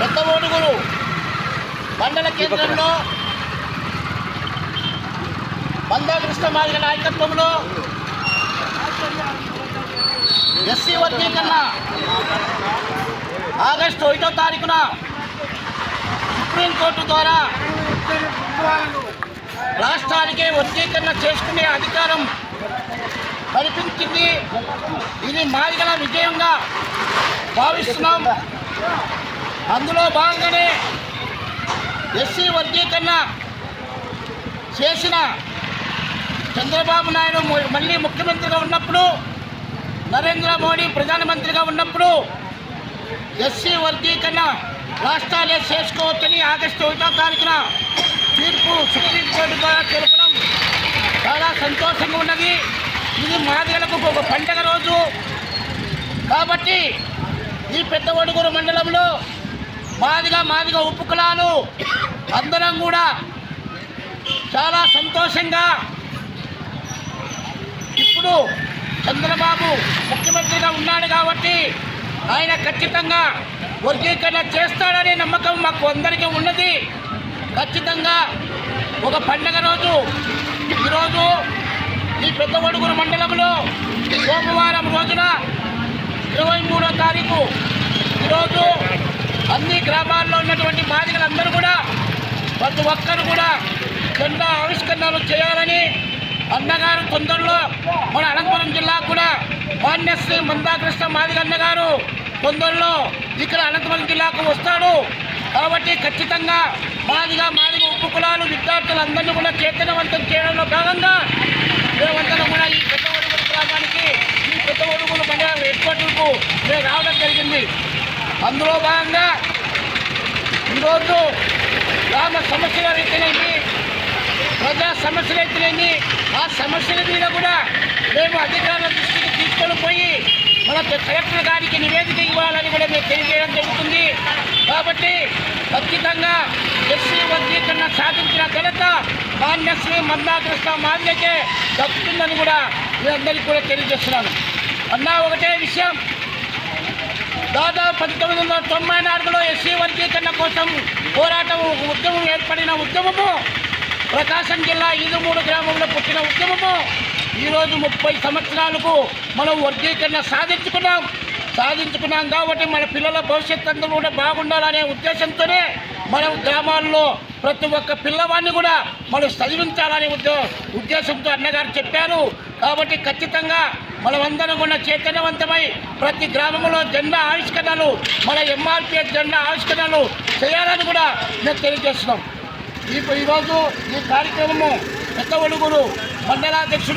పెద్ద ఓడుగురు మండల కేంద్రంలో బందా కృష్ణ మాదిగ నాయకత్వంలో ఎస్సీ వర్గీకరణ. ఆగస్టు ఒకటో తారీఖున సుప్రీంకోర్టు ద్వారా రాష్ట్రానికి వర్గీకరణ చేసుకునే అధికారం కల్పించింది. ఇది మాదిగల విజయంగా భావిస్తున్నాం. అందులో భాగంగానే ఎస్సీ వర్గీకరణ చేసిన చంద్రబాబు నాయుడు మళ్ళీ ముఖ్యమంత్రిగా ఉన్నప్పుడు నరేంద్ర మోడీ ప్రధానమంత్రిగా ఉన్నప్పుడు ఎస్సీ వర్గీకరణ రాష్ట్రాలే చేసుకోవచ్చని ఆగస్టు ఒకటో తారీఖున తీర్పు సుప్రీంకోర్టు ద్వారా తెలపడం చాలా సంతోషంగా ఉన్నది. ఇది మాదిగలకు ఒక పండగ రోజు. కాబట్టి ఈ పెద్ద ఒడుగురు మండలంలో మాదిగా మాదిగా ఉప్పు కులాలు అందరం కూడా చాలా సంతోషంగా ఇప్పుడు చంద్రబాబు ముఖ్యమంత్రిగా ఉన్నాడు కాబట్టి ఆయన ఖచ్చితంగా వర్గీకరణ చేస్తాడనే నమ్మకం మాకు అందరికీ ఉన్నది. ఖచ్చితంగా ఒక పండగ రోజు ఈరోజు ఈ పెద్ద ఒడుగురు మండలంలో సోమవారం రోజున ఇరవై మూడో తారీఖు అన్ని గ్రామాల్లో ఉన్నటువంటి మాదిగలందరూ కూడా ప్రతి ఒక్కరు కూడా జెండా ఆవిష్కరణలు చేయాలని అన్నగారు తొందరలో మన అనంతపురం జిల్లా కూడా మాన్యశ్రీ మందాకృష్ణ మాదిగ అన్నగారు తొందరలో ఇక్కడ అనంతపురం జిల్లాకు వస్తాడు. కాబట్టి ఖచ్చితంగా మాదిగా మాదిగ ఉప్పు కులాలు విద్యార్థులందరినీ కూడా చైతన్యవంతం చేయడంలో భాగంగా మేమందరం కూడా ఈ పెద్ద ఒడుగులు గ్రామానికి ఈ పెద్ద ఒడుగులు మన క్వార్టర్కు మేము రావడం జరిగింది. అందులో భాగంగా ఈరోజు గ్రామ సమస్యలు అయితేనేమి ప్రజా సమస్యలు అయితేనేమి ఆ సమస్యల మీద కూడా మేము అధికారుల దృష్టికి తీసుకొని పోయి మన కలెక్టర్ గారికి నివేదిక ఇవ్వాలని కూడా మేము తెలియజేయడం జరుగుతుంది. కాబట్టి ఖచ్చితంగా ఎస్సీ వర్గీకరణ సాధించిన ఘనత మాన్యశ్రీ మందాకృష్ణ మాన్యకే దక్కుతుందని కూడా మీ అందరికీ కూడా తెలియజేస్తున్నాను. అన్నా ఒకటే విషయం దాదాపు పంతొమ్మిది వందల తొంభై నాలుగులో ఎస్సీ వర్గీకరణ కోసం పోరాటం ఉద్యమం ఏర్పడిన ఉద్యమము ప్రకాశం జిల్లా ఈదుమూడు గ్రామంలో పుట్టిన ఉద్యమము. ఈరోజు ముప్పై సంవత్సరాలకు మనం వర్గీకరణ సాధించుకున్నాం. సాధించుకున్నాం కాబట్టి మన పిల్లల భవిష్యత్తు అందరూ కూడా బాగుండాలనే ఉద్దేశంతోనే మనం గ్రామాల్లో ప్రతి ఒక్క పిల్లవాడిని కూడా మనం చదివించాలనే ఉద్దే ఉద్దేశంతో అన్నగారు చెప్పారు. కాబట్టి ఖచ్చితంగా మనమందరం కూడా చైతన్యవంతమై ప్రతి గ్రామంలో జెండా ఆవిష్కరణలు మన ఎంఆర్పిఎస్ జెండా ఆవిష్కరణలు చేయాలని కూడా మేము తెలియజేస్తున్నాం. ఈ ఈరోజు ఈ కార్యక్రమము పెద్ద ఒడుగురు మండలాధ్యక్షుడు